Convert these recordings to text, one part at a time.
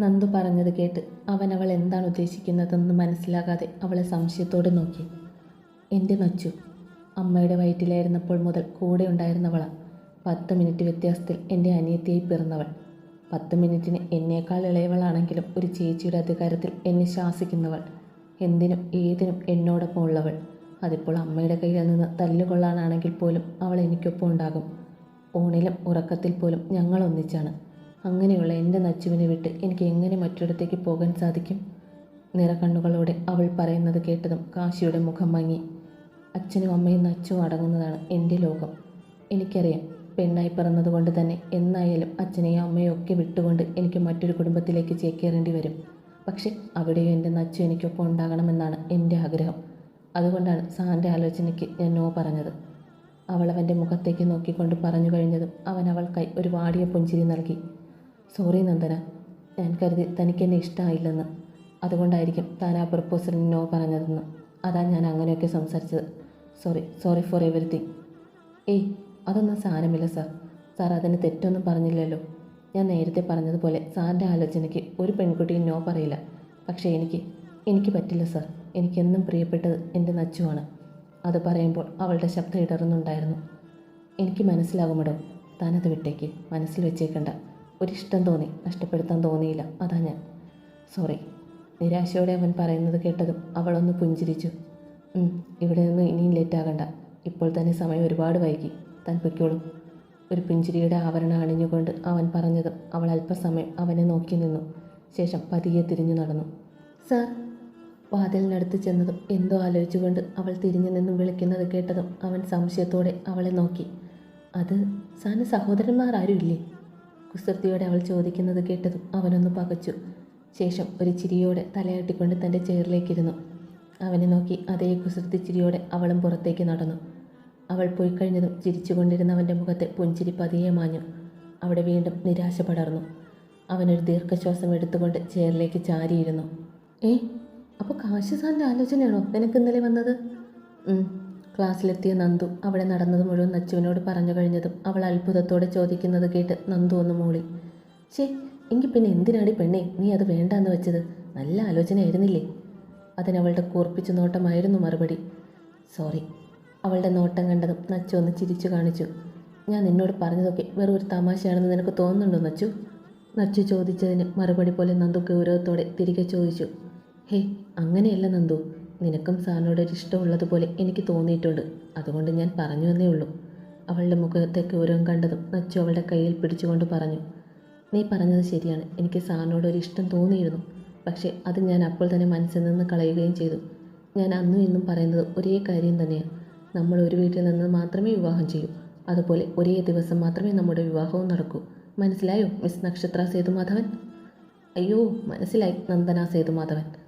നന്ദു പറഞ്ഞത് കേട്ട് അവൻ അവൾ എന്താണ് ഉദ്ദേശിക്കുന്നതെന്ന് മനസ്സിലാകാതെ അവളെ സംശയത്തോടെ നോക്കി. എന്റെ നച്ചു അമ്മയുടെ വയറ്റിലായിരുന്നപ്പോൾ മുതൽ കൂടെ ഉണ്ടായിരുന്നവളാണ് പത്ത് മിനിറ്റ് വ്യത്യാസത്തിൽ എന്റെ അനിയത്തിയായി പിറന്നവൾ. പത്ത് മിനിറ്റിന് എന്നേക്കാൾ ഇളയവളാണെങ്കിലും ഒരു ചേച്ചിയുടെ അധികാരത്തിൽ എന്നെ ശാസിക്കുന്നവൾ. എന്തിനും ഏതിനും എന്നോടൊപ്പം ഉള്ളവൾ. അതിപ്പോൾ അമ്മയുടെ കയ്യിൽ നിന്ന് തല്ലുകൊള്ളാനാണെങ്കിൽ പോലും അവൾ എനിക്കൊപ്പം ഉണ്ടാകും. ഊണിലും ഉറക്കത്തിൽ പോലും ഞങ്ങൾ ഒന്നിച്ചാണ്. അങ്ങനെയുള്ള എന്റെ നച്ചുവിനെ വിട്ട് എനിക്ക് എങ്ങനെ മറ്റൊരിടത്തേക്ക് പോകാൻ സാധിക്കും? നിറകണ്ണുകളോടെ അവൾ പറയുന്നത് കേട്ടതും കാശിയുടെ മുഖം മങ്ങി. അച്ഛനും അമ്മയും നച്ചും അടങ്ങുന്നതാണ് എന്റെ ലോകം. എനിക്കറിയാം പെണ്ണായി പിറന്നതുകൊണ്ട് തന്നെ എന്നായാലും അച്ഛനെയും അമ്മയും ഒക്കെ വിട്ടുകൊണ്ട് എനിക്ക് മറ്റൊരു കുടുംബത്തിലേക്ക് ചേക്കേറേണ്ടി വരും. പക്ഷേ അവിടെയും എന്റെ നച്ചു എനിക്കൊപ്പം ഉണ്ടാകണമെന്നാണ് എന്റെ ആഗ്രഹം. അതുകൊണ്ടാണ് സാറിന്റെ ആലോചനയ്ക്ക് ഞാൻ നോ പറഞ്ഞത്. അവൾ അവന്റെ മുഖത്തേക്ക് നോക്കിക്കൊണ്ട് പറഞ്ഞു കഴിഞ്ഞതും അവൻ അവൾക്കായി ഒരു വാടിയ പുഞ്ചിരി നൽകി. സോറി നന്ദന. ഞാൻ കരുതി തനിക്ക് എന്നെ ഇഷ്ടമായില്ലെന്ന് അതുകൊണ്ടായിരിക്കും താൻ ആ പ്രപ്പോസലിന് നോ പറഞ്ഞതെന്ന്. അതാ ഞാൻ അങ്ങനെയൊക്കെ സംസാരിച്ചത്. സോറി സോറി ഫോർ എവറിത്തിങ് ഏയ് അതൊന്നും സാരമില്ല സാർ. സാർ അതിന് തെറ്റൊന്നും പറഞ്ഞില്ലല്ലോ. ഞാൻ നേരത്തെ പറഞ്ഞതുപോലെ സാറിന്റെ ആലോചനയ്ക്ക് ഒരു പെൺകുട്ടിയും നോ പറയില്ല. പക്ഷേ എനിക്ക് എനിക്ക് പറ്റില്ല സാർ. എനിക്കെന്നും പ്രിയപ്പെട്ടത് എന്റെ നച്ചുവാണ്. അത് പറയുമ്പോൾ അവളുടെ ശബ്ദം ഇടറുന്നുണ്ടായിരുന്നു. എനിക്ക് മനസ്സിലാകുമടോ താനത് വിട്ടേക്ക്. മനസ്സിൽ വെച്ചേക്കണ്ട. ഒരിഷ്ടം തോന്നി. നഷ്ടപ്പെടുത്താൻ തോന്നിയില്ല. അതാ ഞാൻ. സോറി. നിരാശയോടെ അവൻ പറയുന്നത് കേട്ടതും അവളൊന്ന് പുഞ്ചിരിച്ചു. "ഉം, ഇവിടെ നിന്ന് ഇനിയും ലേറ്റാകണ്ട ഇപ്പോൾ തന്നെ സമയം ഒരുപാട് വൈകി. താൻ പൊയ്ക്കോളും. ഒരു പുഞ്ചിരിയുടെ ആവരണം അണിഞ്ഞുകൊണ്ട് അവൻ പറഞ്ഞതും അവൾ അല്പസമയം അവനെ നോക്കി നിന്നു. ശേഷം പതിയെ തിരിഞ്ഞു നടന്നു. സാർ. വാതിലിനടുത്ത് ചെന്നതും എന്തോ ആലോചിച്ചുകൊണ്ട് അവൾ തിരിഞ്ഞു നിന്നും വിളിക്കുന്നത് കേട്ടതും അവൻ സംശയത്തോടെ അവളെ നോക്കി. അത് സാറിന് സഹോദരന്മാർ ആരും ഇല്ലേ? കുസൃതിയോടെ അവൾ ചോദിക്കുന്നത് കേട്ടതും അവനൊന്ന് പകച്ചു. ശേഷം ഒരു ചിരിയോടെ തലയാട്ടിക്കൊണ്ട് തന്റെ ചെയറിലേക്കിരുന്നു. അവനെ നോക്കി അതേ കുസൃതി ചിരിയോടെ അവളും പുറത്തേക്ക് നടന്നു. അവൾ പോയി കഴിഞ്ഞതും ചിരിച്ചുകൊണ്ടിരുന്നവന്റെ മുഖത്തെ പുഞ്ചിരി പതിയെ മാഞ്ഞു. അവിടെ വീണ്ടും നിരാശ പടർന്നു. അവനൊരു ദീർഘശ്വാസം എടുത്തുകൊണ്ട് ചെയറിലേക്ക് ചാരിയിരുന്നു. ഏ അപ്പോൾ കാശി സാറിന്റെ ആലോചനയാണോ? നിനക്ക് ഇന്നലെ വന്നത്. ക്ലാസ്സിലെത്തിയ നന്ദു അവിടെ നടന്നത് മുഴുവൻ നച്ചുവിനോട് പറഞ്ഞു കഴിഞ്ഞതും അവൾ അത്ഭുതത്തോടെ ചോദിക്കുന്നത് കേട്ട് നന്ദു ഒന്ന് മൂളി. ശേ എങ്കിൽ പിന്നെ എന്തിനാടി പെണ്ണേ നീ അത് വേണ്ടാന്ന് വെച്ചത്? നല്ല ആലോചനയായിരുന്നില്ലേ? അതിനവളുടെ കൂർപ്പിച്ച നോട്ടമായിരുന്നു മറുപടി. സോറി. അവളുടെ നോട്ടം കണ്ടതും നച്ചു ഒന്ന് ചിരിച്ചു കാണിച്ചു. ഞാൻ നിന്നോട് പറഞ്ഞതൊക്കെ വെറും ഒരു തമാശയാണെന്ന് നിനക്ക് തോന്നുന്നുണ്ടോ നച്ചു? നച്ചു ചോദിച്ചതിന് മറുപടി പോലെ നന്ദു ഗൗരവത്തോടെ തിരികെ ചോദിച്ചു. ഹേ അങ്ങനെയല്ല നന്ദു. നിനക്കും സാറിനോട് ഒരു ഇഷ്ടമുള്ളതുപോലെ എനിക്ക് തോന്നിയിട്ടുണ്ട്. അതുകൊണ്ട് ഞാൻ പറഞ്ഞു എന്നേ ഉള്ളൂ. അവളുടെ മുഖത്തെ ഗൗരവം കണ്ടതും നച്ചു അവളുടെ കയ്യിൽ പിടിച്ചുകൊണ്ട് പറഞ്ഞു നീ പറഞ്ഞത് ശരിയാണ്. എനിക്ക് സാറിനോട് ഒരു ഇഷ്ടം തോന്നിയിരുന്നു. പക്ഷേ അത് ഞാൻ അപ്പോൾ തന്നെ മനസ്സിൽ നിന്ന് കളയുകയും ചെയ്തു. ഞാൻ അന്നും ഇന്നും പറയുന്നത് ഒരേ കാര്യം തന്നെയാണ് നമ്മൾ ഒരു വീട്ടിൽ നിന്ന് മാത്രമേ വിവാഹം ചെയ്യൂ. അതുപോലെ ഒരേ ദിവസം മാത്രമേ നമ്മുടെ വിവാഹവും നടക്കൂ. മനസ്സിലായോ മിസ് നക്ഷത്ര സേതുമാധവൻ? അയ്യോ മനസ്സിലായി നന്ദന സേതുമാധവൻ.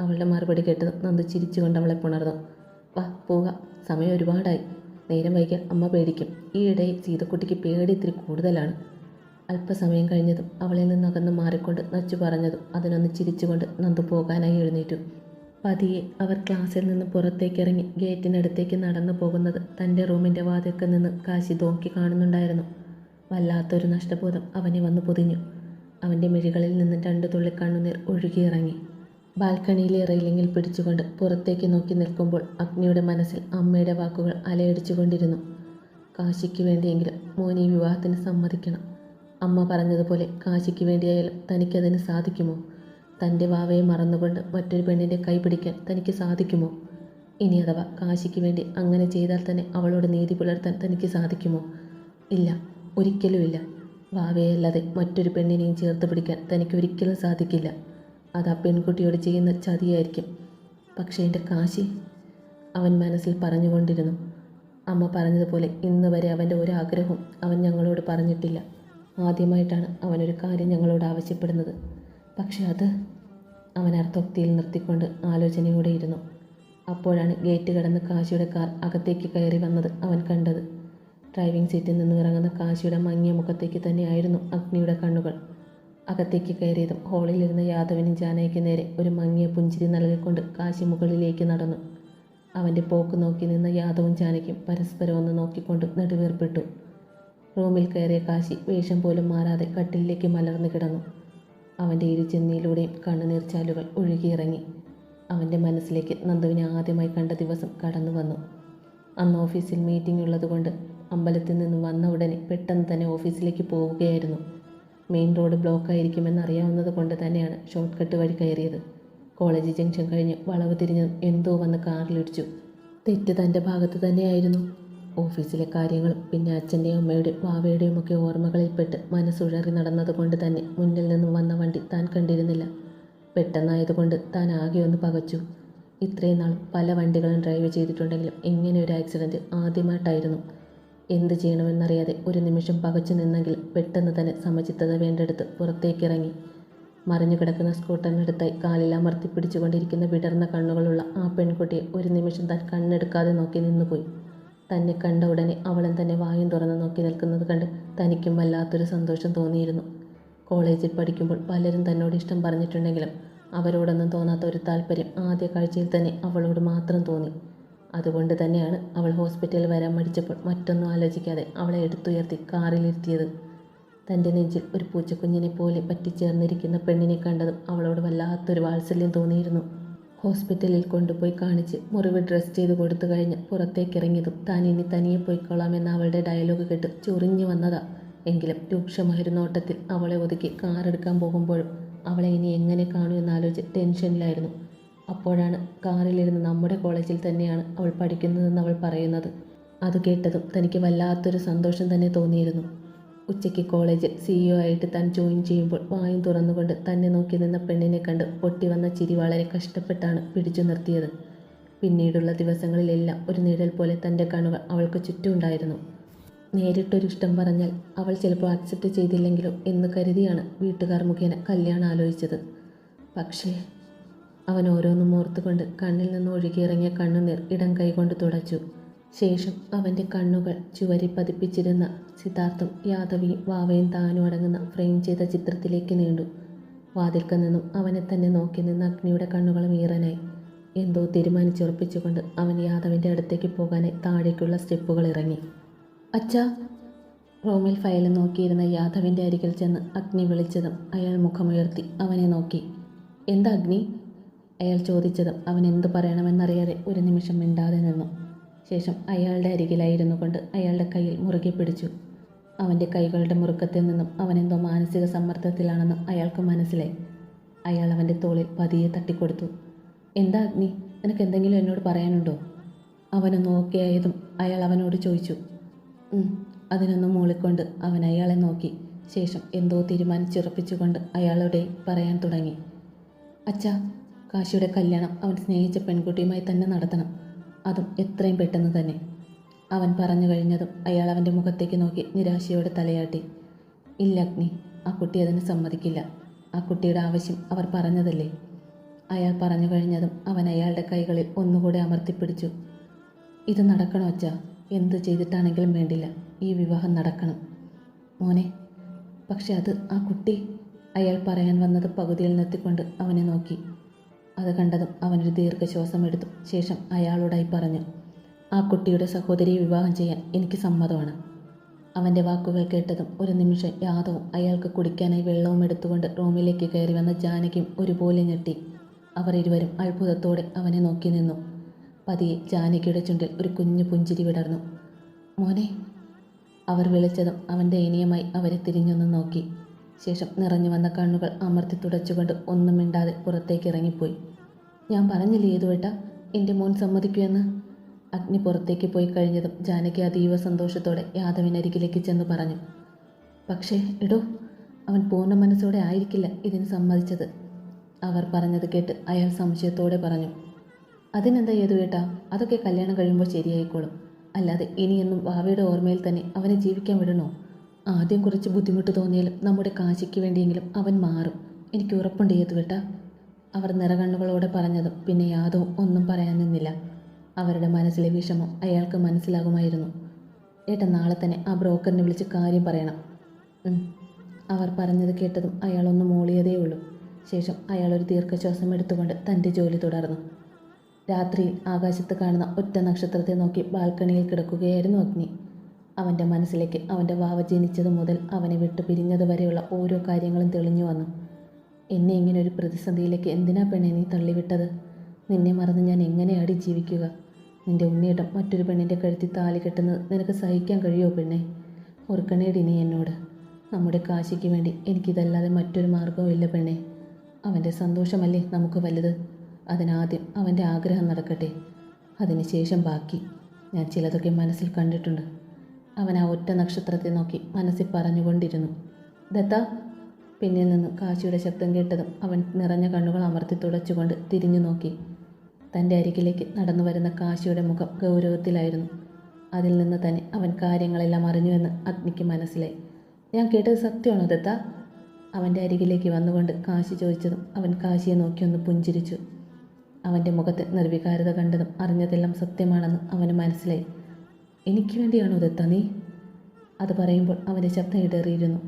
അവളുടെ മറുപടി കേട്ടത് നന്ദു ചിരിച്ചുകൊണ്ട് അവളെ പുണർന്നു. വാ പോവുക സമയം ഒരുപാടായി. നേരം വൈകിയാൽ അമ്മ പേടിക്കും. ഈ ഈയിടെ സീതക്കുട്ടിക്ക് പേടി ഇത്തിരി കൂടുതലാണ്. അല്പസമയം കഴിഞ്ഞതും അവളിൽ നിന്ന് അകന്ന് മാറിക്കൊണ്ട് നച്ചു പറഞ്ഞതും അതിനൊന്ന് ചിരിച്ചുകൊണ്ട് നന്ദു പോകാനായി എഴുന്നേറ്റു. പതിയെ അവർ ക്ലാസ്സിൽ നിന്ന് പുറത്തേക്കിറങ്ങി ഗേറ്റിനടുത്തേക്ക് നടന്നു പോകുന്നത് തന്റെ റൂമിന്റെ വാതിൽക്കൽ നിന്ന് കാശി നോക്കി കാണുന്നുണ്ടായിരുന്നു. വല്ലാത്തൊരു നഷ്ടബോധം അവനെ വന്നു പൊതിഞ്ഞു. അവന്റെ മിഴികളിൽ നിന്ന് രണ്ട് തുള്ളി കണ്ണുനീർ ഒഴുകിയിറങ്ങി. ബാൽക്കണിയിലെ റെയിലിങ്ങിൽ പിടിച്ചുകൊണ്ട് പുറത്തേക്ക് നോക്കി നിൽക്കുമ്പോൾ അഗ്നിയുടെ മനസ്സിൽ അമ്മയുടെ വാക്കുകൾ അലയടിച്ചുകൊണ്ടിരുന്നു. കാശിക്ക് വേണ്ടിയെങ്കിലും മോനി വിവാഹത്തിന് സമ്മതിക്കണം. അമ്മ പറഞ്ഞതുപോലെ കാശിക്ക് വേണ്ടിയായാലും തനിക്കതിന് സാധിക്കുമോ? തന്റെ വാവയെ മറന്നുകൊണ്ട് മറ്റൊരു പെണ്ണിന്റെ കൈ പിടിക്കാൻ തനിക്ക് സാധിക്കുമോ? ഇനി അഥവാ കാശിക്ക് വേണ്ടി അങ്ങനെ ചെയ്താൽ തന്നെ അവളോട് നീതി പുലർത്താൻ തനിക്ക് സാധിക്കുമോ? ഇല്ല ഒരിക്കലുമില്ല. വാവയല്ലാതെ മറ്റൊരു പെണ്ണിനെയും ചേർത്ത് പിടിക്കാൻ തനിക്ക് ഒരിക്കലും സാധിക്കില്ല. അത് ആ പെൺകുട്ടിയോട് ചെയ്യുന്ന ചതിയായിരിക്കും. പക്ഷേ എന്റെ കാശി അവൻ മനസ്സിൽ പറഞ്ഞുകൊണ്ടിരുന്നു. അമ്മ പറഞ്ഞതുപോലെ ഇന്ന് വരെ അവന്റെ ഒരാഗ്രഹവും അവൻ ഞങ്ങളോട് പറഞ്ഞിട്ടില്ല. ആദ്യമായിട്ടാണ് അവനൊരു കാര്യം ഞങ്ങളോട് ആവശ്യപ്പെടുന്നത്. പക്ഷേ അത് അവൻ അർത്ഥോക്തിയിൽ നിർത്തിക്കൊണ്ട് ആലോചനയോടെ ഇരുന്നു. അപ്പോഴാണ് ഗേറ്റ് കടന്ന് കാശിയുടെ കാർ അകത്തേക്ക് കയറി വന്നത് അവൻ കണ്ടത്. ഡ്രൈവിംഗ് സീറ്റിൽ നിന്ന് ഇറങ്ങുന്ന കാശിയുടെ മങ്ങിയ മുഖത്തേക്ക് തന്നെയായിരുന്നു അഗ്നിയുടെ കണ്ണുകൾ. അകത്തേക്ക് കയറിയതും ഹോളിലിരുന്ന യാദവിനും ജാനയ്ക്ക് നേരെ ഒരു മങ്ങിയ പുഞ്ചിരി നൽകിക്കൊണ്ട് കാശി മുകളിലേക്ക് നടന്നു. അവന്റെ പോക്ക് നോക്കി നിന്ന യാദവും ജാനയ്ക്കും പരസ്പരം ഒന്ന് നോക്കിക്കൊണ്ട് നെടുവേർപ്പെട്ടു. റൂമിൽ കയറിയ കാശി വേഷം പോലും മാറാതെ കട്ടിലേക്ക് മലർന്നു കിടന്നു. അവന്റെ ഇരുചെന്നിയിലൂടെയും കണ്ണുനീർച്ചാലുകൾ ഒഴുകിയിറങ്ങി. അവന്റെ മനസ്സിലേക്ക് നന്ദുവിനെ ആദ്യമായി കണ്ട ദിവസം കടന്നു വന്നു. അന്ന് ഓഫീസിൽ മീറ്റിംഗ് ഉള്ളതുകൊണ്ട് അമ്പലത്തിൽ നിന്ന് വന്ന ഉടനെ പെട്ടെന്ന് തന്നെ ഓഫീസിലേക്ക് പോവുകയായിരുന്നു. മെയിൻ റോഡ് ബ്ലോക്ക് ആയിരിക്കുമെന്ന് അറിയാവുന്നത് കൊണ്ട് തന്നെയാണ് ഷോർട്ട് കട്ട് വഴി കയറിയത്. കോളേജ് ജംഗ്ഷൻ കഴിഞ്ഞ് വളവ് തിരിഞ്ഞ് എന്തോ വന്ന് കാറിലിടിച്ചു. തെറ്റ് തന്റെ ഭാഗത്ത് തന്നെയായിരുന്നു. ഓഫീസിലെ കാര്യങ്ങളും പിന്നെ അച്ഛന്റെയും അമ്മയുടെയും വാവയുടെയും ഒക്കെ ഓർമ്മകളിൽപ്പെട്ട് മനസ്സുഴറി നടന്നത് കൊണ്ട് തന്നെ മുന്നിൽ നിന്നും വന്ന വണ്ടി താൻ കണ്ടിരുന്നില്ല. പെട്ടെന്നായതുകൊണ്ട് താൻ ആകെ ഒന്ന് പകച്ചു. ഇത്രയും നാൾ പല വണ്ടികളും ഡ്രൈവ് ചെയ്തിട്ടുണ്ടെങ്കിലും ഇങ്ങനെ ഒരു ആക്സിഡന്റ് ആദ്യമായിട്ടായിരുന്നു. എന്ത് ചെയ്യണമെന്നറിയാതെ ഒരു നിമിഷം പകച്ചു നിന്നെങ്കിൽ പെട്ടെന്ന് തന്നെ സമചിത്തത വേണ്ടെടുത്ത് പുറത്തേക്കിറങ്ങി. മറിഞ്ഞു കിടക്കുന്ന സ്കൂട്ടറിനടുത്തായി കാലിൽ അമർത്തി പിടിച്ചുകൊണ്ടിരിക്കുന്ന വിടർന്ന കണ്ണുകളുള്ള ആ പെൺകുട്ടിയെ ഒരു നിമിഷം താൻ കണ്ണെടുക്കാതെ നോക്കി നിന്നുപോയി. തന്നെ കണ്ട ഉടനെ അവളൻ തന്നെ വായും തുറന്ന് നോക്കി നിൽക്കുന്നത് കണ്ട് തനിക്കും വല്ലാത്തൊരു സന്തോഷം തോന്നിയിരുന്നു. കോളേജിൽ പഠിക്കുമ്പോൾ പലരും തന്നോട് ഇഷ്ടം പറഞ്ഞിട്ടുണ്ടെങ്കിലും അവരോടൊന്നും തോന്നാത്ത ഒരു താല്പര്യം ആദ്യ കാഴ്ചയിൽ തന്നെ അവളോട് മാത്രം തോന്നി. അതുകൊണ്ട് തന്നെയാണ് അവൾ ഹോസ്പിറ്റലിൽ വരാൻ മടിച്ചപ്പോൾ മറ്റൊന്നും ആലോചിക്കാതെ അവളെ എടുത്തുയർത്തി കാറിലിരുത്തിയത്. തന്റെ നെഞ്ചിൽ ഒരു പൂച്ചക്കുഞ്ഞിനെ പോലെ പറ്റിച്ചേർന്നിരിക്കുന്ന പെണ്ണിനെ കണ്ടതും അവളോട് വല്ലാത്തൊരു വാത്സല്യം തോന്നിയിരുന്നു. ഹോസ്പിറ്റലിൽ കൊണ്ടുപോയി കാണിച്ച് മുറിവ് ഡ്രസ് ചെയ്ത് കൊടുത്തു കഴിഞ്ഞ് പുറത്തേക്കിറങ്ങിയതും താൻ ഇനി തനിയെ പോയിക്കൊള്ളാമെന്ന അവളുടെ ഡയലോഗ് കേട്ട് ചൊറിഞ്ഞു വന്നതാ. എങ്കിലും രൂക്ഷമായിരുന്ന ഓട്ടത്തിൽ അവളെ ഒതുക്കി കാറെടുക്കാൻ പോകുമ്പോഴും അവളെ ഇനി എങ്ങനെ കാണൂ എന്നാലോചിച്ച് ടെൻഷനിലായിരുന്നു. അപ്പോഴാണ് കാറിലിരുന്ന് നമ്മുടെ കോളേജിൽ തന്നെയാണ് അവൾ പഠിക്കുന്നതെന്ന് അവൾ പറയുന്നത്. അത് കേട്ടതും തനിക്ക് വല്ലാത്തൊരു സന്തോഷം തന്നെ തോന്നിയിരുന്നു. ഉച്ചയ്ക്ക് കോളേജിൽ സിഇഒ ആയിട്ട് താൻ ജോയിൻ ചെയ്യുമ്പോൾ വായും തുറന്നുകൊണ്ട് തന്നെ നോക്കി നിന്ന പെണ്ണിനെ കണ്ട് പൊട്ടി വന്ന ചിരി വളരെ കഷ്ടപ്പെട്ടാണ് പിടിച്ചു നിർത്തിയത്. പിന്നീടുള്ള ദിവസങ്ങളിലെല്ലാം ഒരു നിഴൽ പോലെ തന്റെ കണ്ണുകൾ അവൾക്ക് ചുറ്റുമുണ്ടായിരുന്നു. നേരിട്ടൊരു ഇഷ്ടം പറഞ്ഞാൽ അവൾ ചിലപ്പോൾ അക്സെപ്റ്റ് ചെയ്തില്ലെങ്കിലും എന്ന് കരുതിയാണ് വീട്ടുകാർ മുഖേന കല്യാണം ആലോചിച്ചത് പക്ഷേ അവൻ ഓരോന്നും ഓർത്തുകൊണ്ട് കണ്ണിൽ നിന്ന് ഒഴുകിയിറങ്ങിയ കണ്ണുനീർ ഇടം കൈകൊണ്ട് തുടച്ചു. ശേഷം അവന്റെ കണ്ണുകൾ ചുവരി പതിപ്പിച്ചിരുന്ന സിദ്ധാർത്ഥും യാദവിയും വാവയും താനും അടങ്ങുന്ന ഫ്രെയിം ചെയ്ത ചിത്രത്തിലേക്ക് നീണ്ടു. വാതിൽക്കൽ നിന്നും അവനെ തന്നെ നോക്കി നിന്ന അഗ്നിയുടെ കണ്ണുകളും ഈറനായി എന്തോ തീരുമാനിച്ചുറപ്പിച്ചുകൊണ്ട് അവൻ യാദവിന്റെ അടുത്തേക്ക് പോകാനായി താഴേക്കുള്ള സ്റ്റെപ്പുകൾ ഇറങ്ങി. അച്ഛാ! റൂമിൽ ഫയൽ നോക്കിയിരുന്ന യാദവിന്റെ അരികിൽ ചെന്ന് അഗ്നി വിളിച്ചതും അയാൾ മുഖമുയർത്തി അവനെ നോക്കി. എന്താ അഗ്നി? അയാൾ ചോദിച്ചതും അവൻ എന്തു പറയണമെന്നറിയാതെ ഒരു നിമിഷം മിണ്ടാതെ നിന്നു. ശേഷം അയാളുടെ അരികിലായിരുന്നു കൊണ്ട് അയാളുടെ കയ്യിൽ മുറുകെ പിടിച്ചു. അവന്റെ കൈകളുടെ മുറുക്കത്തിൽ നിന്നും അവനെന്തോ മാനസിക സമ്മർദ്ദത്തിലാണെന്നും അയാൾക്ക് മനസ്സിലായി. അയാൾ അവന്റെ തോളിൽ പതിയെ തട്ടിക്കൊടുത്തു. എന്താ അഗ്നി? നിനക്ക് എന്തെങ്കിലും എന്നോട് പറയാനുണ്ടോ? അവനൊന്ന് ഓക്കെ ആയതും അയാൾ അവനോട് ചോദിച്ചു. അതിനൊന്ന് മൂളിക്കൊണ്ട് അവൻ അയാളെ നോക്കി. ശേഷം എന്തോ തീരുമാനിച്ചുറപ്പിച്ചുകൊണ്ട് അയാളോടെ പറയാൻ തുടങ്ങി. അച്ഛാ കാശിയുടെ കല്യാണം അവൻ സ്നേഹിച്ച പെൺകുട്ടിയുമായി തന്നെ നടത്തണം. അതും എത്രയും പെട്ടെന്ന് തന്നെ. അവൻ പറഞ്ഞു കഴിഞ്ഞതും അയാൾ അവന്റെ മുഖത്തേക്ക് നോക്കി നിരാശയോടെ തലയാട്ടി. ഇല്ല അഗ്നി ആ കുട്ടി അതിന് സമ്മതിക്കില്ല. ആ കുട്ടിയുടെ ആവശ്യം അവർ പറഞ്ഞതല്ലേ? അയാൾ പറഞ്ഞു കഴിഞ്ഞതും അവൻ അയാളുടെ കൈകളിൽ ഒന്നുകൂടെ അമർത്തിപ്പിടിച്ചു. ഇത് നടക്കണോ അച്ഛ? എന്ത് ചെയ്തിട്ടാണെങ്കിലും വേണ്ടില്ല. ഈ വിവാഹം നടക്കണം. മോനെ പക്ഷെ അത് ആ കുട്ടി? അയാൾ പറയാൻ വന്നത് പകുതിയിൽ നിർത്തിക്കൊണ്ട് അവനെ നോക്കി. അത് കണ്ടതും അവനൊരു ദീർഘശ്വാസം എടുത്തു. ശേഷം അയാളോടായി പറഞ്ഞു ആ കുട്ടിയുടെ സഹോദരിയെ വിവാഹം ചെയ്യാൻ എനിക്ക് സമ്മതമാണ്. അവന്റെ വാക്കുകൾ കേട്ടതും ഒരു നിമിഷം യാദവും അയാൾക്ക് കുടിക്കാനായി വെള്ളവും എടുത്തുകൊണ്ട് റൂമിലേക്ക് കയറി വന്ന ജാനകിയും ഒരുപോലെ ഞെട്ടി. അവർ ഇരുവരും അത്ഭുതത്തോടെ അവനെ നോക്കി നിന്നു. പതിയെ ജാനകിയുടെ ചുണ്ടിൽ ഒരു കുഞ്ഞു പുഞ്ചിരി വിടർന്നു. മോനെ അവർ വിളിച്ചതും അവൻ ഇനിയമായി അവരെ തിരിഞ്ഞൊന്ന് നോക്കി. ശേഷം നിറഞ്ഞു വന്ന കണ്ണുകൾ അമർത്തി തുടച്ചുകൊണ്ട് ഒന്നും മിണ്ടാതെ പുറത്തേക്ക് ഇറങ്ങിപ്പോയി. ഞാൻ പറഞ്ഞില്ലേ ഏതുവേട്ട എന്റെ മോൻ സമ്മതിക്കുമെന്ന് അഗ്നി പുറത്തേക്ക് പോയി കഴിഞ്ഞതും ജാനകി അതീവ സന്തോഷത്തോടെ യാദവിനരികിലേക്ക് ചെന്ന് പറഞ്ഞു. പക്ഷേ എടോ അവൻ പൂർണ മനസ്സോടെ ആയിരിക്കില്ല ഇതിന് സമ്മതിച്ചത് അവർ പറഞ്ഞത് കേട്ട് അയാൾ സംശയത്തോടെ പറഞ്ഞു. അതിനെന്താ ഏതുവേട്ടാ അതൊക്കെ കല്യാണം കഴിയുമ്പോൾ ശരിയായിക്കോളും. അല്ലാതെ ഇനിയെന്നും ഭാവിയുടെ ഓർമ്മയിൽ തന്നെ അവനെ ജീവിക്കാൻ വിടണോ? ആദ്യം കുറച്ച് ബുദ്ധിമുട്ട് തോന്നിയാലും നമ്മുടെ കാശിക്ക് വേണ്ടിയെങ്കിലും അവൻ മാറും. എനിക്ക് ഉറപ്പുണ്ട് ഏതുവേട്ടാ അവർ നിറകണ്ണുകളോടെ പറഞ്ഞതും പിന്നെ യാതോ ഒന്നും പറയാൻ നിന്നില്ല. അവരുടെ മനസ്സിലെ വിഷമം അയാൾക്ക് മനസ്സിലാകുമായിരുന്നു. ഏട്ടാ നാളെ തന്നെ ആ ബ്രോക്കറിനെ വിളിച്ച് കാര്യം പറയണം. അവർ പറഞ്ഞത് കേട്ടതും അയാളൊന്ന് മൂളിയതേ ഉള്ളൂ. ശേഷം അയാൾ ഒരു ദീർഘശ്വാസം എടുത്തുകൊണ്ട് തന്റെ ജോലി തുടർന്നു. രാത്രിയിൽ ആകാശത്ത് കാണുന്ന ഒറ്റ നക്ഷത്രത്തെ നോക്കി ബാൽക്കണിയിൽ കിടക്കുകയായിരുന്നു അഗ്നി. അവന്റെ മനസ്സിലേക്ക് അവന്റെ വാവ ജനിച്ചത് മുതൽ അവനെ വിട്ടു പിരിഞ്ഞത് വരെയുള്ള ഓരോ കാര്യങ്ങളും തെളിഞ്ഞു വന്നു. എന്നെ ഇങ്ങനെ ഒരു പ്രതിസന്ധിയിലേക്ക് എന്തിനാ പെണ്ണെ നീ തള്ളിവിട്ടത്? നിന്നെ മറന്ന് ഞാൻ എങ്ങനെയാടി ജീവിക്കുക? നിന്റെ ഉണ്ണിയിടം മറ്റൊരു പെണ്ണിന്റെ കഴുത്തി താലി കെട്ടുന്നത് നിനക്ക് സഹിക്കാൻ കഴിയുമോ പെണ്ണെ? ഓർക്കണേടി നീ എന്നോട്. നമ്മുടെ കാശിക്ക് വേണ്ടി എനിക്കിതല്ലാതെ മറ്റൊരു മാർഗവും ഇല്ല പെണ്ണെ. അവന്റെ സന്തോഷമല്ലേ നമുക്ക് വലുത്? അതിനാദ്യം അവന്റെ ആഗ്രഹം നടക്കട്ടെ. അതിനുശേഷം ബാക്കി. ഞാൻ ചിലതൊക്കെ മനസ്സിൽ കണ്ടിട്ടുണ്ട്. അവൻ ആ ഒറ്റ നക്ഷത്രത്തെ നോക്കി മനസ്സിൽ പറഞ്ഞുകൊണ്ടിരുന്നു. ദത്ത പിന്നിൽ നിന്ന് കാശിയുടെ ശബ്ദം കേട്ടതും അവൻ നിറഞ്ഞ കണ്ണുകൾ അമർത്തി തുടച്ചുകൊണ്ട് തിരിഞ്ഞു നോക്കി. തന്റെ അരികിലേക്ക് നടന്നു വരുന്ന കാശിയുടെ മുഖം ഗൗരവത്തിലായിരുന്നു. അതിൽ നിന്ന് തന്നെ അവൻ കാര്യങ്ങളെല്ലാം അറിഞ്ഞുവെന്ന് അഗ്നിക്ക് മനസ്സിലായി. ഞാൻ കേട്ടത് സത്യമാണോ ദത്ത? അവന്റെ അരികിലേക്ക് വന്നുകൊണ്ട് കാശി ചോദിച്ചതും അവൻ കാശിയെ നോക്കി ഒന്ന് പുഞ്ചിരിച്ചു. അവന്റെ മുഖത്തെ നിർവികാരത കണ്ടതും അറിഞ്ഞതെല്ലാം സത്യമാണെന്ന് അവന് മനസ്സിലായി. എനിക്ക് വേണ്ടിയാണോ ദത്ത നീ? അത് പറയുമ്പോൾ അവന്റെ ശബ്ദം ഇടറിയിരുന്നു.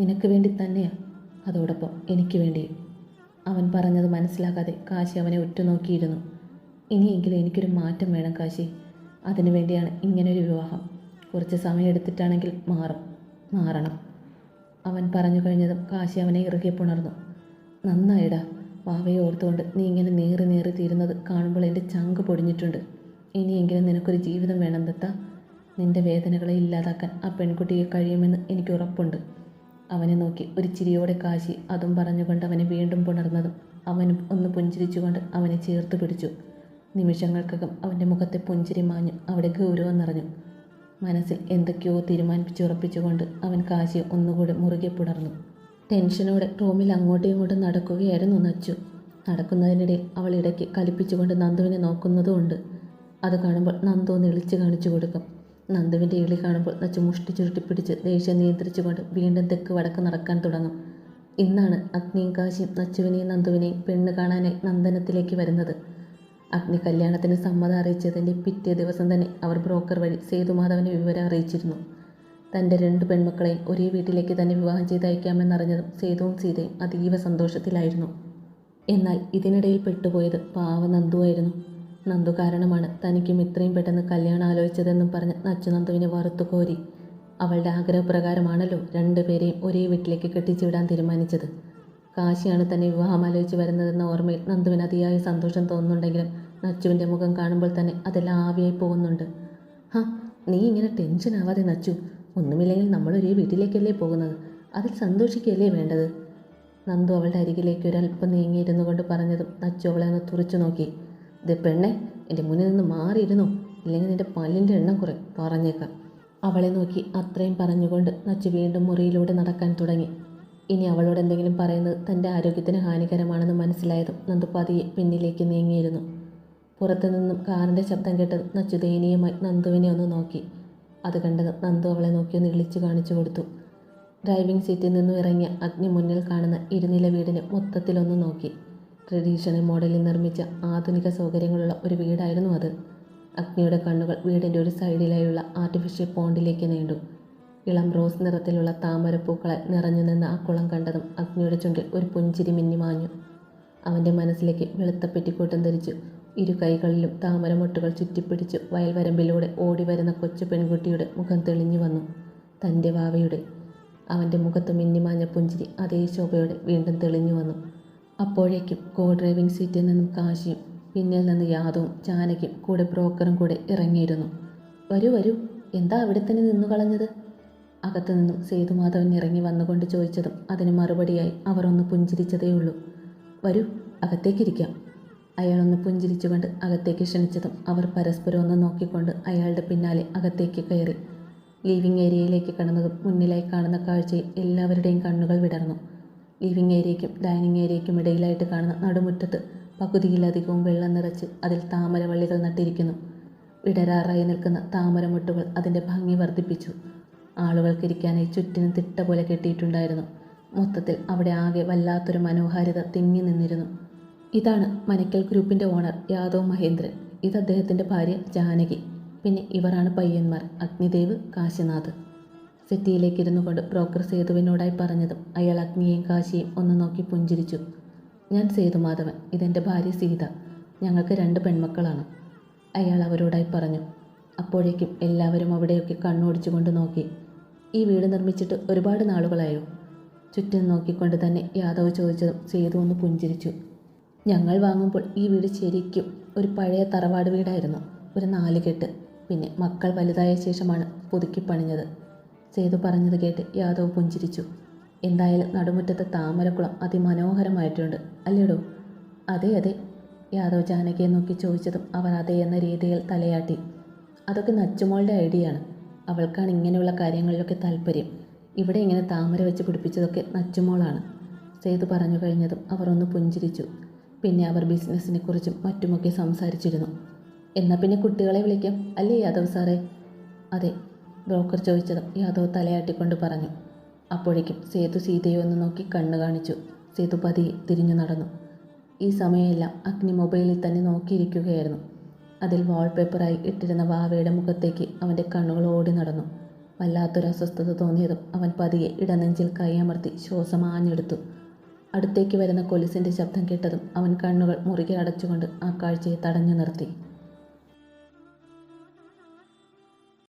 നിനക്ക് വേണ്ടി തന്നെയാ. അതോടൊപ്പം എനിക്ക് വേണ്ടി. അവൻ പറഞ്ഞത് മനസ്സിലാക്കാതെ കാശി അവനെ ഉറ്റുനോക്കിയിരുന്നു. ഇനിയെങ്കിലും എനിക്കൊരു മാറ്റം വേണം കാശി. അതിനു വേണ്ടിയാണ് ഇങ്ങനൊരു വിവാഹം. കുറച്ച് സമയം എടുത്തിട്ടാണെങ്കിൽ മാറും. മാറണം. അവൻ പറഞ്ഞു കഴിഞ്ഞതും കാശി അവനെ ഇറുകെ പുണർന്നു. നന്നായിടാ. വാവയെ ഓർത്തുകൊണ്ട് നീ ഇങ്ങനെ നേറി നേറി തീരുന്നത് കാണുമ്പോൾ എന്റെ ചങ്ക് പൊടിഞ്ഞിട്ടുണ്ട്. ഇനിയെങ്കിലും നിനക്കൊരു ജീവിതം വേണം ദത്ത. നിന്റെ വേദനകളെ ഇല്ലാതാക്കാൻ ആ പെൺകുട്ടിക്ക് കഴിയുമെന്ന് എനിക്ക് ഉറപ്പുണ്ട്. അവനെ നോക്കി ഒരു ചിരിയോടെ കാശി അതും പറഞ്ഞുകൊണ്ട് അവനെ വീണ്ടും പുണർന്നതും അവനും ഒന്ന് പുഞ്ചിരിച്ചുകൊണ്ട് അവനെ ചേർത്ത് പിടിച്ചു. നിമിഷങ്ങൾക്കകം അവന്റെ മുഖത്തെ പുഞ്ചിരി മാഞ്ഞു അവിടെ ഗൗരവം നിറഞ്ഞു. മനസ്സിൽ എന്തൊക്കെയോ തീരുമാനിപ്പിച്ചുറപ്പിച്ചുകൊണ്ട് അവൻ കാശിയെ ഒന്നുകൂടെ മുറുകെ പുണർന്നു. ടെൻഷനോടെ റൂമിൽ അങ്ങോട്ടും ഇങ്ങോട്ടും നടക്കുകയായിരുന്നു നച്ചു. നടക്കുന്നതിനിടയിൽ അവൾ ഇടയ്ക്ക് കലിപ്പിച്ചുകൊണ്ട് നന്ദുവിനെ നോക്കുന്നതുമുണ്ട് അത് കാണുമ്പോൾ നന്ദു ഒന്ന് ഇളിച്ച് കാണിച്ചു കൊടുക്കും. നന്ദുവിന്റെ ഇളി കാണുമ്പോൾ നച്ചു മുഷ്ടി ചുരുട്ടിപ്പിടിച്ച് ദേഷ്യം നിയന്ത്രിച്ചുകൊണ്ട് വീണ്ടും തെക്ക് വടക്ക് നടക്കാൻ തുടങ്ങും. ഇന്നാണ് അഗ്നിയും കാശിയും നച്ചുവിനെയും നന്ദുവിനെയും പെണ്ണ് കാണാനായി നന്ദനത്തിലേക്ക് വരുന്നത്. അഗ്നി കല്യാണത്തിന് സമ്മതം അറിയിച്ചതിന്റെ പിറ്റേ ദിവസം തന്നെ അവർ ബ്രോക്കർ വഴി സേതുമാധവനെ വിവരം അറിയിച്ചിരുന്നു. തന്റെ രണ്ട് പെൺമക്കളെയും ഒരേ വീട്ടിലേക്ക് തന്നെ വിവാഹം ചെയ്തയക്കാമെന്നറിഞ്ഞതും സേതുവും സീതയും അതീവ സന്തോഷത്തിലായിരുന്നു. എന്നാൽ ഇതിനിടയിൽ പെട്ടുപോയത് പാവ നന്ദുവായിരുന്നു നന്ദു കാരണമാണ് തനിക്കും ഇത്രയും പെട്ടെന്ന് കല്യാണം ആലോചിച്ചതെന്നും പറഞ്ഞ് നച്ചു നന്ദുവിനെ വറുത്തു കോരി. അവളുടെ ആഗ്രഹപ്രകാരമാണല്ലോ രണ്ടുപേരെയും ഒരേ വീട്ടിലേക്ക് കെട്ടിച്ചു വിടാൻ തീരുമാനിച്ചത്. കാശിയാണ് തന്നെ വിവാഹം ആലോചിച്ച് വരുന്നതെന്ന ഓർമ്മയിൽ നന്ദുവിന് അതിയായ സന്തോഷം തോന്നുന്നുണ്ടെങ്കിലും നച്ചുവിന്റെ മുഖം കാണുമ്പോൾ തന്നെ അതെല്ലാം ആവിയായി പോകുന്നുണ്ട്. ഹാ നീ ഇങ്ങനെ ടെൻഷൻ ആവാതെ നച്ചു. ഒന്നുമില്ലെങ്കിൽ നമ്മൾ ഒരേ വീട്ടിലേക്കല്ലേ പോകുന്നത്. അതിൽ സന്തോഷിക്കുകയല്ലേ വേണ്ടത്? നന്ദു അവളുടെ അരികിലേക്ക് ഒരല്പം നീങ്ങിയിരുന്നു കൊണ്ട് പറഞ്ഞതും നച്ചു അവളെ ഒന്ന് തുറച്ചു നോക്കി. ഇത് പെണ്ണെ എന്റെ മുന്നിൽ നിന്ന് മാറിയിരുന്നു? ഇല്ലെങ്കിൽ നിന്റെ പല്ലിന്റെ എണ്ണം കുറേ പറഞ്ഞേക്കാം. അവളെ നോക്കി അത്രയും പറഞ്ഞുകൊണ്ട് നച്ചു വീണ്ടും മുറിയിലൂടെ നടക്കാൻ തുടങ്ങി. ഇനി അവളോട് എന്തെങ്കിലും പറയുന്നത് തന്റെ ആരോഗ്യത്തിന് ഹാനികരമാണെന്ന് മനസ്സിലായതും നന്ദു പതിയെ പിന്നിലേക്ക് നീങ്ങിയിരുന്നു. പുറത്തു നിന്നും കാറിന്റെ ശബ്ദം കേട്ടത് നച്ചു ദയനീയമായി നന്ദുവിനെ ഒന്ന് നോക്കി. അത് കണ്ടത് നന്ദു അവളെ നോക്കി ഒന്ന് ഇളിച്ചു കാണിച്ചു കൊടുത്തു. ഡ്രൈവിംഗ് സീറ്റിൽ നിന്നും ഇറങ്ങിയ അഗ്നി മുന്നിൽ കാണുന്ന ഇരുനില വീടിനെ മൊത്തത്തിലൊന്ന് നോക്കി. ട്രഡീഷണൽ മോഡലിൽ നിർമ്മിച്ച ആധുനിക സൗകര്യങ്ങളുള്ള ഒരു വീടായിരുന്നു അത്. അഗ്നിയുടെ കണ്ണുകൾ വീടിന്റെ ഒരു സൈഡിലായുള്ള ആർട്ടിഫിഷ്യൽ പോണ്ടിലേക്ക് നീണ്ടു. ഇളം റോസ് നിറത്തിലുള്ള താമരപ്പൂക്കളെ നിറഞ്ഞു നിന്ന ആ കുളം കണ്ടതും അഗ്നിയുടെ ചുണ്ടിൽ ഒരു പുഞ്ചിരി മിന്നിമാഞ്ഞു അവന്റെ മനസ്സിലേക്ക് വെളുത്ത പെറ്റിക്കൂട്ടം ധരിച്ചു ഇരു കൈകളിലും താമരമൊട്ടുകൾ ചുറ്റിപ്പിടിച്ച് വയൽവരമ്പിലൂടെ ഓടി വരുന്ന കൊച്ചു പെൺകുട്ടിയുടെ മുഖം തെളിഞ്ഞു വന്നു. തന്റെ വാവയുടെ അവന്റെ മുഖത്ത് മിന്നിമാഞ്ഞ പുഞ്ചിരി അതേ ശോഭയോടെ വീണ്ടും തെളിഞ്ഞു വന്നു. അപ്പോഴേക്കും കോ ഡ്രൈവിംഗ് സീറ്റിൽ നിന്നും കാശിയും പിന്നിൽ നിന്ന് യാദവും ജാനകിയും കൂടെ ബ്രോക്കറും കൂടെ ഇറങ്ങിയിരുന്നു. വരൂ വരൂ എന്താ അവിടെ തന്നെ നിന്നു കളഞ്ഞത്? അകത്തു നിന്നും സേതുമാധവൻ ഇറങ്ങി വന്നുകൊണ്ട് ചോദിച്ചതും അതിന് മറുപടിയായി അവർ ഒന്ന് പുഞ്ചിരിച്ചതേയുള്ളൂ വരൂ അകത്തേക്കിരിക്കാം അയാളൊന്ന് പുഞ്ചിരിച്ചുകൊണ്ട് അകത്തേക്ക് ക്ഷണിച്ചതും അവർ പരസ്പരം ഒന്ന് നോക്കിക്കൊണ്ട് അയാളുടെ പിന്നാലെ അകത്തേക്ക് കയറി. ലിവിംഗ് ഏരിയയിലേക്ക് കടന്നതും മുന്നിലായി കാണുന്ന കാഴ്ചയിൽ എല്ലാവരുടെയും കണ്ണുകൾ വിടർന്നു. ലിവിംഗ് ഏരിയയ്ക്കും ഡൈനിങ് ഏരിയയ്ക്കും ഇടയിലായിട്ട് കാണുന്ന നടുമുറ്റത്ത് പകുതിയിലധികവും വെള്ളം നിറച്ച് അതിൽ താമരവള്ളികൾ നട്ടിരിക്കുന്നു. വിടരാറായി നിൽക്കുന്ന താമരമുട്ടുകൾ അതിന്റെ ഭംഗി വർദ്ധിപ്പിച്ചു. ആളുകൾക്കിരിക്കാനായി ചുറ്റിനും തിട്ട പോലെ കെട്ടിയിട്ടുണ്ടായിരുന്നു. മൊത്തത്തിൽ അവിടെ ആകെ വല്ലാത്തൊരു മനോഹാരിത തിങ്ങി നിന്നിരുന്നു. ഇതാണ് മനക്കൽ ഗ്രൂപ്പിന്റെ ഓണർ യാദവ് മഹേന്ദ്രൻ. ഇത് അദ്ദേഹത്തിന്റെ ഭാര്യ ജാനകി. പിന്നെ ഇവരാണ് പയ്യന്മാർ അഗ്നിദേവ് കാശിനാഥ്. സെറ്റിയിലേക്ക് ഇരുന്നു കൊണ്ട് ബ്രോക്കർ സേതുവിനോടായി പറഞ്ഞതും അയാൾ അഗ്നിയെയും കാശിയും ഒന്ന് നോക്കി പുഞ്ചിരിച്ചു. ഞാൻ സേതുമാധവൻ ഇതെന്റെ ഭാര്യ സീത. ഞങ്ങൾക്ക് രണ്ട് പെൺമക്കളാണ്. അയാൾ അവരോടായി പറഞ്ഞു. അപ്പോഴേക്കും എല്ലാവരും അവിടെയൊക്കെ കണ്ണോടിച്ചുകൊണ്ട് നോക്കി. ഈ വീട് നിർമ്മിച്ചിട്ട് ഒരുപാട് നാളുകളായോ? ചുറ്റും നോക്കിക്കൊണ്ട് തന്നെ യാദവ് ചോദിച്ചതും സേതു ഒന്ന് പുഞ്ചിരിച്ചു. ഞങ്ങൾ വാങ്ങുമ്പോൾ ഈ വീട് ശരിക്കും ഒരു പഴയ തറവാട് വീടായിരുന്നു. ഒരു നാലുകെട്ട് പിന്നെ മക്കൾ വലുതായ ശേഷമാണ് പുതുക്കി പണിഞ്ഞത്. സേതു പറഞ്ഞത് കേട്ട് യാദവ് പുഞ്ചിരിച്ചു. എന്തായാലും നടുമുറ്റത്തെ താമരക്കുളം അതിമനോഹരമായിട്ടുണ്ട് അല്ലേടോ? അതെ അതെ യാദവ് ജാനകിയെ നോക്കി ചോദിച്ചതും അവർ അതെ എന്ന രീതിയിൽ തലയാട്ടി. അതൊക്കെ നച്ചുമോളുടെ ഐഡിയയാണ് അവൾക്കാണ് ഇങ്ങനെയുള്ള കാര്യങ്ങളിലൊക്കെ താല്പര്യം. ഇവിടെ ഇങ്ങനെ താമര വെച്ച് പിടിപ്പിച്ചതൊക്കെ നച്ചുമോളാണ്. സേതു പറഞ്ഞു കഴിഞ്ഞതും അവർ ഒന്ന് പുഞ്ചിരിച്ചു. പിന്നെ അവർ ബിസിനസ്സിനെ കുറിച്ചും മറ്റുമൊക്കെ സംസാരിച്ചിരുന്നു. എന്നാൽ പിന്നെ കുട്ടികളെ വിളിക്കാം അല്ലേ യാദവ് സാറേ? അതെ ബ്രോക്കർ ചോദിച്ചതും യാദവ് തലയാട്ടിക്കൊണ്ട് പറഞ്ഞു. അപ്പോഴേക്കും സേതു സീതയെ ഒന്ന് നോക്കി കണ്ണു കാണിച്ചു. സേതു പതിയെ തിരിഞ്ഞു നടന്നു. ഈ സമയമെല്ലാം അഗ്നി മൊബൈലിൽ തന്നെ നോക്കിയിരിക്കുകയായിരുന്നു. അതിൽ വാൾപേപ്പറായി ഇട്ടിരുന്ന വാവയുടെ മുഖത്തേക്ക് അവന്റെ കണ്ണുകൾ ഓടി നടന്നു. വല്ലാത്തൊരു അസ്വസ്ഥത തോന്നിയതും അവൻ പതിയെ ഇടനെഞ്ചിൽ കൈയമർത്തി ശ്വാസം ആഞ്ഞെടുത്തു. അടുത്തേക്ക് വരുന്ന കൊലുസിന്റെ ശബ്ദം കേട്ടതും അവൻ കണ്ണുകൾ മുറുകെ അടച്ചുകൊണ്ട് ആ കാഴ്ചയെ തടഞ്ഞു നിർത്തി.